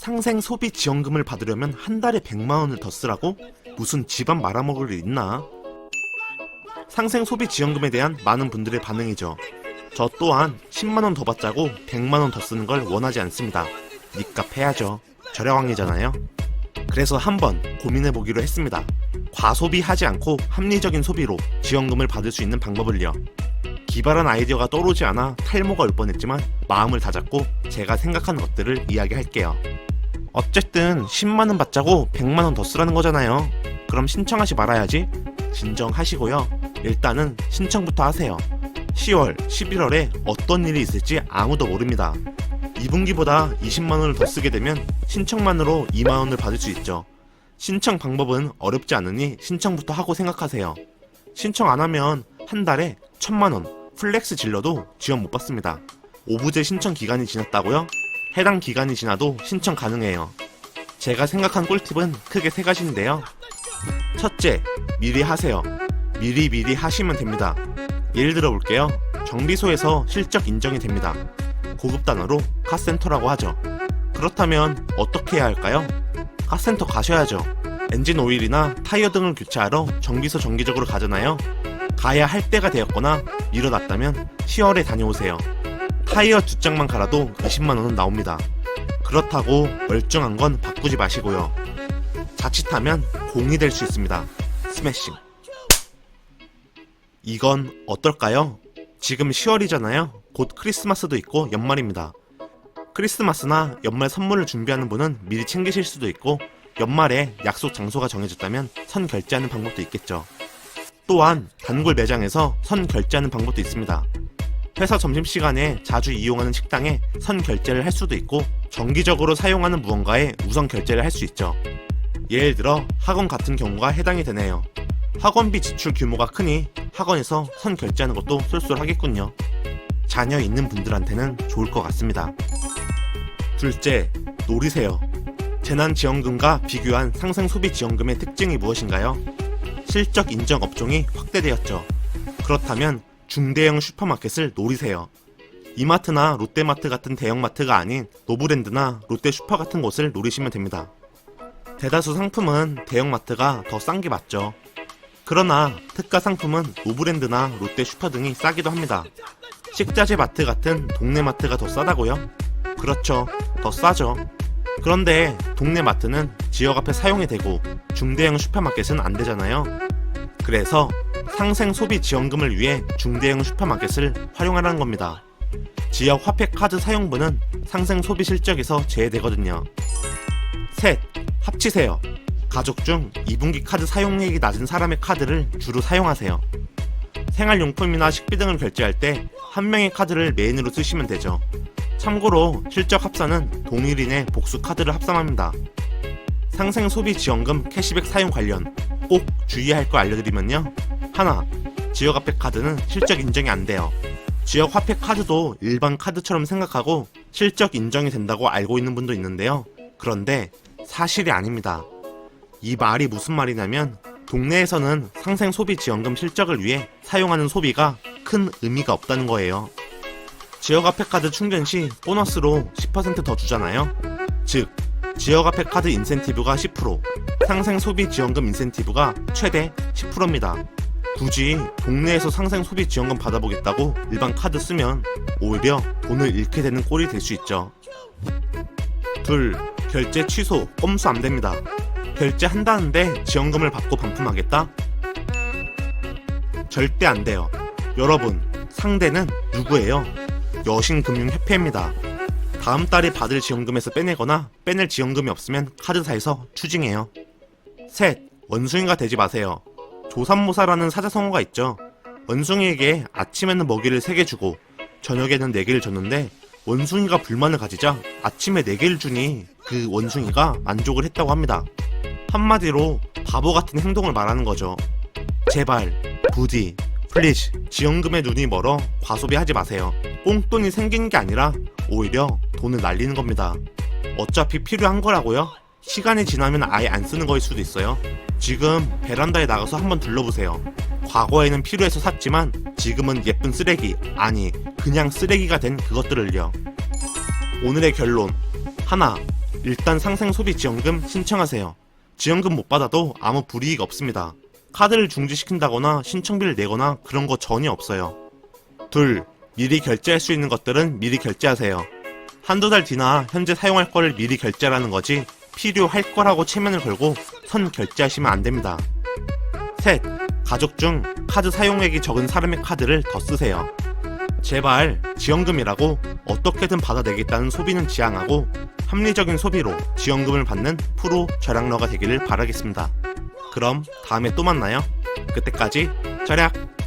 상생 소비 지원금을 받으려면 한 달에 100만 원을 더 쓰라고? 무슨 집안 말아먹을 일 있나? 상생 소비 지원금에 대한 많은 분들의 반응이죠. 저 또한 10만 원 더 받자고 100만 원 더 쓰는 걸 원하지 않습니다. 니값 해야죠. 저렴왕이잖아요. 그래서 한번 고민해 보기로 했습니다. 과소비하지 않고 합리적인 소비로 지원금을 받을 수 있는 방법을요. 기발한 아이디어가 떠오르지 않아 탈모가 올 뻔했지만 마음을 다잡고 제가 생각하는 것들을 이야기할게요. 어쨌든 10만원 받자고 100만원 더 쓰라는 거잖아요. 그럼 신청하지 말아야지. 진정하시고요. 일단은 신청부터 하세요. 10월, 11월에 어떤 일이 있을지 아무도 모릅니다. 2분기보다 20만원을 더 쓰게 되면 신청만으로 2만원을 받을 수 있죠. 신청 방법은 어렵지 않으니 신청부터 하고 생각하세요. 신청 안 하면 한 달에 1000만원 플렉스 질러도 지원 못 받습니다. 오부제 신청 기간이 지났다고요? 해당 기간이 지나도 신청 가능해요. 제가 생각한 꿀팁은 크게 세 가지인데요. 첫째, 미리 하세요. 미리 미리 하시면 됩니다. 예를 들어 볼게요. 정비소에서 실적 인정이 됩니다. 고급 단어로 카센터라고 하죠. 그렇다면 어떻게 해야 할까요? 카센터 가셔야죠. 엔진 오일이나 타이어 등을 교체하러 정비소 정기적으로 가잖아요. 가야 할 때가 되었거나 미뤄놨다면 10월에 다녀오세요. 타이어 두 짝만 갈아도 20만원은 나옵니다. 그렇다고 멀쩡한 건 바꾸지 마시고요. 자칫하면 공이 될 수 있습니다. 스매싱. 이건 어떨까요? 지금 10월이잖아요. 곧 크리스마스도 있고 연말입니다. 크리스마스나 연말 선물을 준비하는 분은 미리 챙기실 수도 있고 연말에 약속 장소가 정해졌다면 선 결제하는 방법도 있겠죠. 또한 단골 매장에서 선 결제하는 방법도 있습니다. 회사 점심시간에 자주 이용하는 식당에 선 결제를 할 수도 있고 정기적으로 사용하는 무언가에 우선 결제를 할 수 있죠. 예를 들어 학원 같은 경우가 해당이 되네요. 학원비 지출 규모가 크니 학원에서 선 결제하는 것도 쏠쏠하겠군요. 자녀 있는 분들한테는 좋을 것 같습니다. 둘째, 노리세요. 재난지원금과 비교한 상생 소비 지원금의 특징이 무엇인가요? 실적 인정 업종이 확대되었죠. 그렇다면 중대형 슈퍼마켓을 노리세요. 이마트나 롯데마트 같은 대형마트가 아닌 노브랜드나 롯데 슈퍼 같은 곳을 노리시면 됩니다. 대다수 상품은 대형마트가 더 싼 게 맞죠. 그러나 특가 상품은 노브랜드나 롯데 슈퍼 등이 싸기도 합니다. 식자재 마트 같은 동네 마트가 더 싸다고요? 그렇죠. 더 싸죠. 그런데 동네 마트는 지역 앞에 사용이 되고 중대형 슈퍼마켓은 안 되잖아요. 그래서 상생 소비 지원금을 위해 중대형 슈퍼마켓을 활용하라는 겁니다. 지역 화폐 카드 사용분은 상생 소비 실적에서 제외되거든요. 셋, 합치세요. 가족 중 2분기 카드 사용액이 낮은 사람의 카드를 주로 사용하세요. 생활용품이나 식비 등을 결제할 때 한 명의 카드를 메인으로 쓰시면 되죠. 참고로 실적 합산은 동일인의 복수 카드를 합산합니다. 상생 소비 지원금 캐시백 사용 관련 꼭 주의할 거 알려드리면요. 하나, 지역 화폐 카드는 실적 인정이 안 돼요. 지역 화폐 카드도 일반 카드처럼 생각하고 실적 인정이 된다고 알고 있는 분도 있는데요. 그런데 사실이 아닙니다. 이 말이 무슨 말이냐면 동네에서는 상생 소비 지원금 실적을 위해 사용하는 소비가 큰 의미가 없다는 거예요. 지역 화폐 카드 충전 시 보너스로 10%더 주잖아요. 즉, 지역 화폐 카드 인센티브가 10%, 상생 소비 지원금 인센티브가 최대 10%입니다. 굳이 동네에서 상생 소비 지원금 받아보겠다고 일반 카드 쓰면 오히려 돈을 잃게 되는 꼴이 될 수 있죠. 둘, 결제 취소, 꼼수 안 됩니다. 결제한다는데 지원금을 받고 반품하겠다? 절대 안 돼요. 여러분, 상대는 누구예요? 여신금융협회입니다. 다음 달에 받을 지원금에서 빼내거나 빼낼 지원금이 없으면 카드사에서 추징해요. 셋, 원숭이가 되지 마세요. 조삼모사라는 사자성어가 있죠. 원숭이에게 아침에는 먹이를 3개 주고 저녁에는 4개를 줬는데 원숭이가 불만을 가지자 아침에 4개를 주니 그 원숭이가 만족을 했다고 합니다. 한마디로 바보 같은 행동을 말하는 거죠. 제발, 부디, 플리즈, 지원금에 눈이 멀어 과소비하지 마세요. 꽁돈이 생기는 게 아니라 오히려 돈을 날리는 겁니다. 어차피 필요한 거라고요? 시간이 지나면 아예 안 쓰는 거일 수도 있어요. 지금 베란다에 나가서 한번 둘러보세요. 과거에는 필요해서 샀지만 지금은 예쁜 쓰레기, 아니, 그냥 쓰레기가 된 그것들을요. 오늘의 결론. 하나, 일단 상생 소비 지원금 신청하세요. 지원금 못 받아도 아무 불이익 없습니다. 카드를 중지시킨다거나 신청비를 내거나 그런 거 전혀 없어요. 둘, 미리 결제할 수 있는 것들은 미리 결제하세요. 한두 달 뒤나 현재 사용할 거를 미리 결제라는 거지 필요할 거라고 체면을 걸고 선 결제하시면 안 됩니다. 셋, 가족 중 카드 사용액이 적은 사람의 카드를 더 쓰세요. 제발 지원금이라고 어떻게든 받아내겠다는 소비는 지양하고 합리적인 소비로 지원금을 받는 프로 절약러가 되기를 바라겠습니다. 그럼 다음에 또 만나요. 그때까지 절약!